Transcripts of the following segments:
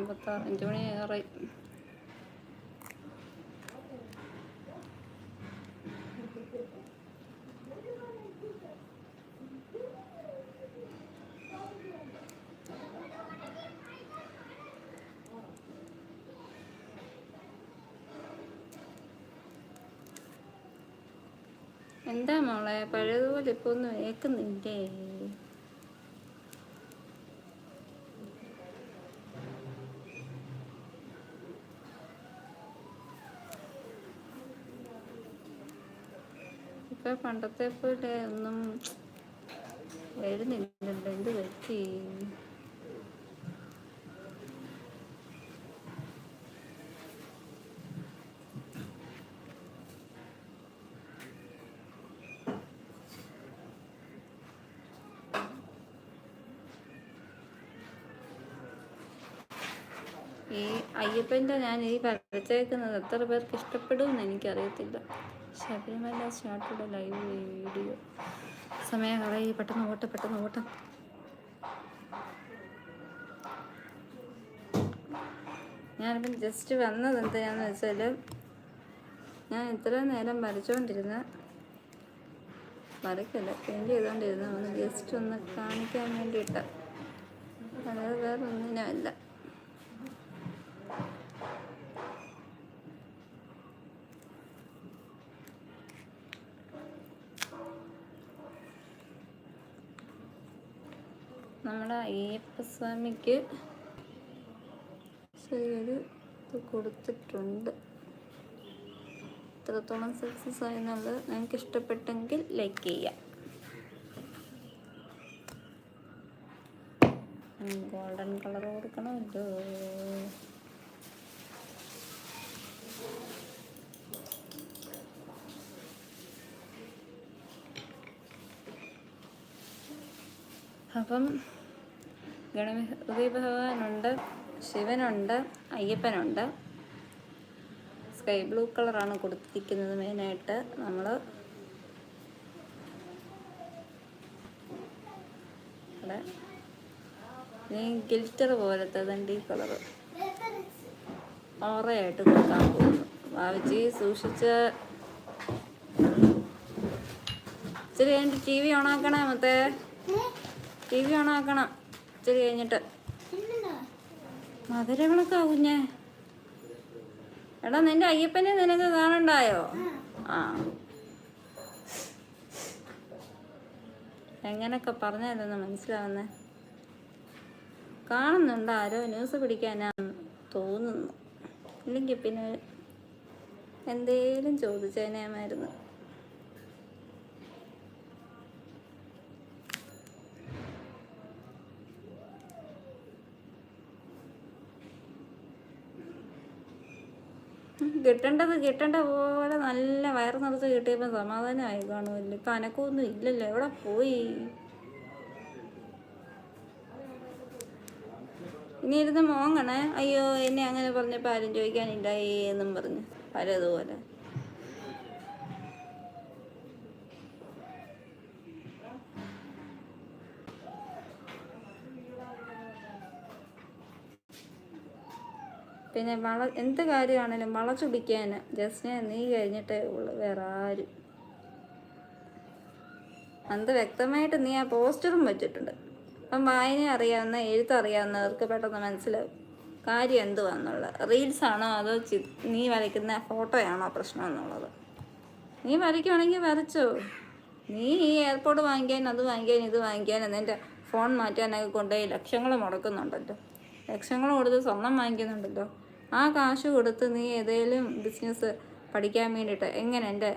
അമ്പത്താറ് അഞ്ച് മണി ഏറെ എന്താ മോളെ? പഴയതുപോലെ ഇപ്പൊ ഒന്നും ഏക്കുന്നില്ലേ ഇപ്പൊ പണ്ടത്തെ പോലെ ഒന്നും വരുന്നില്ലല്ലോ. എന്ത് പറ്റി? ഈ അയ്യപ്പന്റെ ഞാൻ ഈ വരച്ചേക്കുന്നത് എത്ര പേർക്ക് ഇഷ്ടപ്പെടുമെന്ന് എനിക്കറിയത്തില്ല. ശബരിമല സ്റ്റാർട്ടുടെ ലൈവ് വീഡിയോ. സമയം കളയി പെട്ടെന്ന് ഓട്ടെ പെട്ടെന്ന് ഓട്ട ഞാനിപ്പം ജസ്റ്റ് വന്നത് എന്താണെന്ന് വെച്ചാൽ ഞാൻ ഇത്ര നേരം വരച്ചുകൊണ്ടിരുന്ന വരയ്ക്കല്ല പെയിന്റ് ചെയ്തുകൊണ്ടിരുന്ന ജസ്റ്റ് ഒന്ന് കാണിക്കാൻ വേണ്ടിയിട്ട്. അതായത് വേറെ ഒന്നിനുമല്ല നമ്മുടെ അയ്യപ്പസ്വാമിക്ക് ചെറിയൊരു ഇത് കൊടുത്തിട്ടുണ്ട്. എത്രത്തോളം സക്സസ് ആയെന്നുള്ളത് നിങ്ങൾക്ക് ഇഷ്ടപ്പെട്ടെങ്കിൽ ലൈക്ക് ചെയ്യാം. ഗോൾഡൻ കളർ കൊടുക്കണമല്ലോ അപ്പം ഗണപതി ഭഗവാനുണ്ട് ശിവനുണ്ട് അയ്യപ്പനുണ്ട്. സ്കൈ ബ്ലൂ കളറാണ് കൊടുത്തിരിക്കുന്നത് മെയിനായിട്ട് നമ്മൾ ഗിൽറ്റർ പോലത്തെ ദണ്ട് ഈ കളറ്. ഓറയായിട്ട് കൊടുക്കാൻ പോകുന്നു. ഭാവിച്ച് സൂക്ഷിച്ച്. ഇച്ചിരി കഴിഞ്ഞിട്ട് ടി വി ഓണാക്കണേ മത്തേ. ടി വി ഓണാക്കണം ഇച്ചിരി കഴിഞ്ഞിട്ട്. മധുരവിളക്കാ കുഞ്ഞേ എടാ നിന്റെ അയ്യപ്പനെ നിനക്ക് കാണണ്ടായോ? ആ. എങ്ങനൊക്കെ പറഞ്ഞാലൊന്ന് മനസ്സിലാവുന്നേ? കാണുന്നുണ്ട്? ആരോ ന്യൂസ് പിടിക്കാനാന്ന് തോന്നുന്നു. ഇല്ലെങ്കിൽ പിന്നെ എന്തേലും ചോദിച്ചേനേമായിരുന്നു. കിട്ടേണ്ടത് കിട്ടേണ്ട പോലെ നല്ല വയറ് നിറച്ച് കിട്ടിയപ്പോൾ സമാധാനമായി കാണുമല്ലോ ഇപ്പം അനക്കമൊന്നും ഇല്ലല്ലോ. എവിടെ പോയി? ഇനി ഇരുന്ന് മോങ്ങണേ. അയ്യോ എന്നെ അങ്ങനെ പറഞ്ഞപ്പോൾ ആരും ചോദിക്കാനില്ലായി എന്നും പറഞ്ഞു. പലതുപോലെ. പിന്നെ വള എന്ത് കാര്യമാണേലും വളച്ചൊടിക്കാൻ ജസ്റ്റിനെ നീ കഴിഞ്ഞിട്ടേ ഉള്ളു വേറെ ആരും. അന്ത് വ്യക്തമായിട്ട് നീ ആ പോസ്റ്ററും വെച്ചിട്ടുണ്ട്. അപ്പം വായന അറിയാവുന്ന എഴുത്തറിയാവുന്നവർക്ക് പെട്ടെന്ന് മനസ്സിലാവും കാര്യം എന്തുവാന്നുള്ളത്. റീൽസ് ആണോ അതോ ചി നീ വരയ്ക്കുന്ന ഫോട്ടോയാണോ പ്രശ്നം എന്നുള്ളത് നീ വരയ്ക്കുവാണെങ്കിൽ വരച്ചോ. നീ ഈ എയർപോർട്ട് വാങ്ങിക്കാൻ അത് വാങ്ങിക്കാൻ ഇത് വാങ്ങിക്കാൻ എന്നെ ഫോൺ മാറ്റാനൊക്കെ കൊണ്ടുപോയി ലക്ഷങ്ങൾ മുടക്കുന്നുണ്ടല്ലോ. ലക്ഷങ്ങൾ കൊടുത്ത് സ്വർണം വാങ്ങിക്കുന്നുണ്ടല്ലോ. ആ കാശ് കൊടുത്ത് നീ ഏതെങ്കിലും ബിസിനസ് പഠിക്കാൻ വേണ്ടിയിട്ട് എങ്ങനെ എന്റെ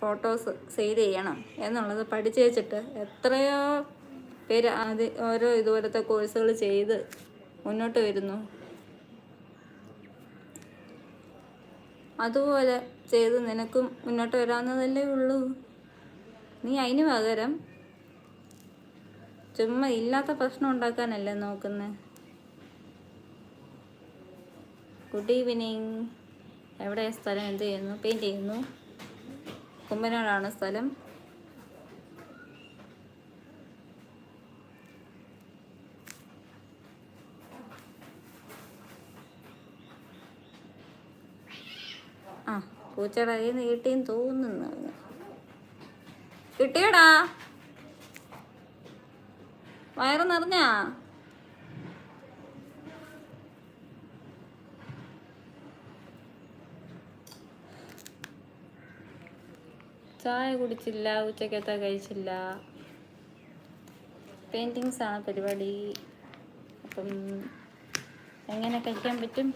ഫോട്ടോസ് സെയിൽ ചെയ്യണം എന്നുള്ളത് പഠിച്ചു വെച്ചിട്ട് എത്രയോ പേര് അത് ഓരോ ഇതുപോലത്തെ കോഴ്സുകൾ ചെയ്ത് മുന്നോട്ട് വരുന്നു. അതുപോലെ ചെയ്ത് നിനക്കും മുന്നോട്ട് വരാവുന്നതല്ലേ ഉള്ളൂ. നീ അതിന് പകരം ചുമ്മാ ഇല്ലാത്ത പ്രശ്നം ഉണ്ടാക്കാനല്ലേ നോക്കുന്നത് ഗുഡ് ഈവനിങ് എവിടെ സ്ഥലം എന്ത് ചെയ്യുന്നു? പെയിന്റ് ചെയ്യുന്നു. കുമ്പനാടാണ് സ്ഥലം. ആ പൂച്ചയുടെ അതിൽ നിന്ന് കിട്ടിയെന്ന് തോന്നുന്നു. കിട്ടിയടാ. വയറ് നിറഞ്ഞാ? ചായ കുടിച്ചില്ല ഉച്ചക്കത്തെ കഴിച്ചില്ല. പെയിന്റിങ്സ് ആണ് പരിപാടി. അപ്പം എങ്ങനെ കഴിക്കാൻ പറ്റും?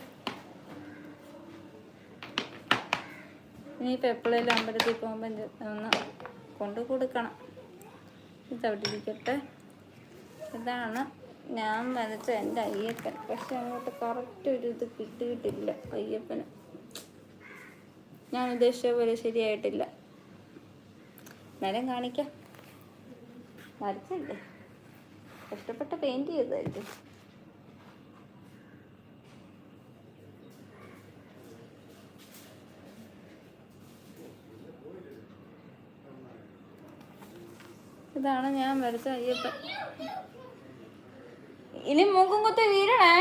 ഇനിയിപ്പോൾ എപ്പോഴേലും അമ്പലത്തിൽ പോകുമ്പോൾ ഒന്ന് കൊണ്ടു കൊടുക്കണം. ഇത് അവിടെ ഇരിക്കട്ടെ. ഇതാണ് ഞാൻ വരച്ച എന്റെ അയ്യപ്പൻ. പക്ഷെ അങ്ങോട്ട് കറക്റ്റ് ഒരു ഇത് കിട്ടിയിട്ടില്ല അയ്യപ്പന്. ഞാൻ ഉദ്ദേശിച്ച പോലെ ശരിയായിട്ടില്ല. എന്നാലും കാണിക്കാം. വരച്ചല്ലേ? കഷ്ടപ്പെട്ട് പെയിന്റ് ചെയ്തായിരിക്കും ഇതാണ് ഞാൻ വരച്ച അയ്യപ്പൻ. ഇനി മൂക്കും കുത്തി വീഴണേ.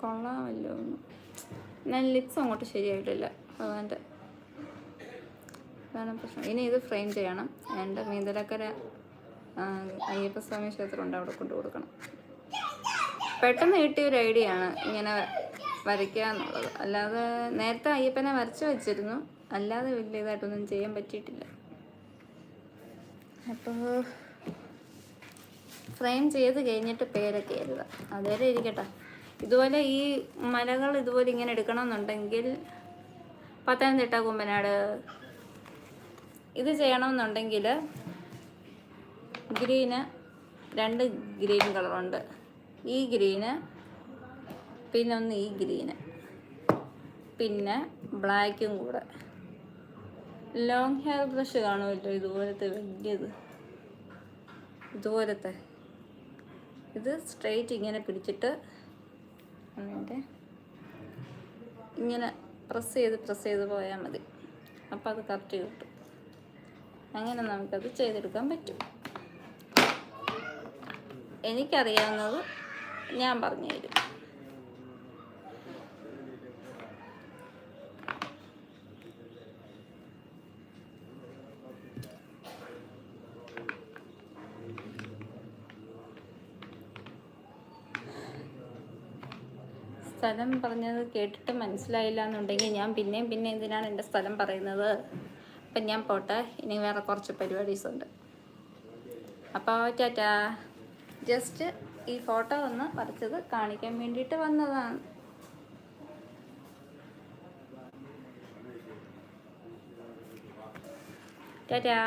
കൊള്ളാമല്ലോ ഒന്ന്. ഞാൻ ലിപ്സ് അങ്ങോട്ട് ശരിയായിട്ടില്ല. അതുകൊണ്ട് അതാണ് പ്രശ്നം. ഇനി ഇത് ഫ്രെയിം ചെയ്യണം. എന്റെ മീന്തലക്കര അയ്യപ്പസ്വാമി ക്ഷേത്രം ഉണ്ട്. അവിടെ കൊണ്ടു കൊടുക്കണം. പെട്ടെന്ന് കിട്ടിയ ഒരു ഐഡിയ ആണ് ഇങ്ങനെ വരയ്ക്കുക എന്നുള്ളത് അല്ലാതെ നേരത്തെ അയ്യപ്പനെ വരച്ചു വെച്ചിരുന്നു. അല്ലാതെ വലിയ ഇതായിട്ടൊന്നും ചെയ്യാൻ പറ്റിയിട്ടില്ല. അപ്പോൾ ഫ്രെയിം ചെയ്ത് കഴിഞ്ഞിട്ട് പേരൊക്കെ എഴുതാം. അതുവരെ ഇരിക്കട്ടെ. ഇതുപോലെ ഈ മലകൾ ഇതുപോലെ ഇങ്ങനെ എടുക്കണമെന്നുണ്ടെങ്കിൽ പത്തനംതിട്ട കുമ്പനാട് ഇത് ചെയ്യണമെന്നുണ്ടെങ്കിൽ ഗ്രീന് രണ്ട് ഗ്രീൻ കളറുണ്ട്. ഈ ഗ്രീന് പിന്നെ ഒന്ന് ഈ ഗ്രീന്. പിന്നെ ബ്ലാക്കും കൂടെ. ലോങ് ഹെയർ ബ്രഷ് കാണുമല്ലോ ഇതുപോലത്തെ വലിയത്. ഇതുപോലത്തെ. ഇത് സ്ട്രെയിറ്റ് ഇങ്ങനെ പിടിച്ചിട്ട് എന്നിട്ട് ഇങ്ങനെ പ്രസ് ചെയ്ത് പ്രസ് ചെയ്ത് പോയാൽ മതി. അപ്പോൾ അത് കറക്റ്റ് കിട്ടും. അങ്ങനെ നമുക്കത് ചെയ്തെടുക്കാൻ പറ്റും. എനിക്കറിയാവുന്നത് ഞാൻ പറഞ്ഞു തരും സ്ഥലം പറഞ്ഞത് കേട്ടിട്ട് മനസ്സിലായില്ല എന്നുണ്ടെങ്കിൽ ഞാൻ പിന്നെയും പിന്നെ എന്തിനാണ് എന്റെ സ്ഥലം പറയുന്നത്? അപ്പം ഞാൻ പോട്ടെ ഇനി വേറെ കുറച്ച് പരിപാടീസ് ഉണ്ട്. അപ്പോൾ ടാറ്റാ ജസ്റ്റ് ഈ ഫോട്ടോ ഒന്ന് വരച്ചത് കാണിക്കാൻ വേണ്ടിയിട്ട് വന്നതാണ്. ടാറ്റാ.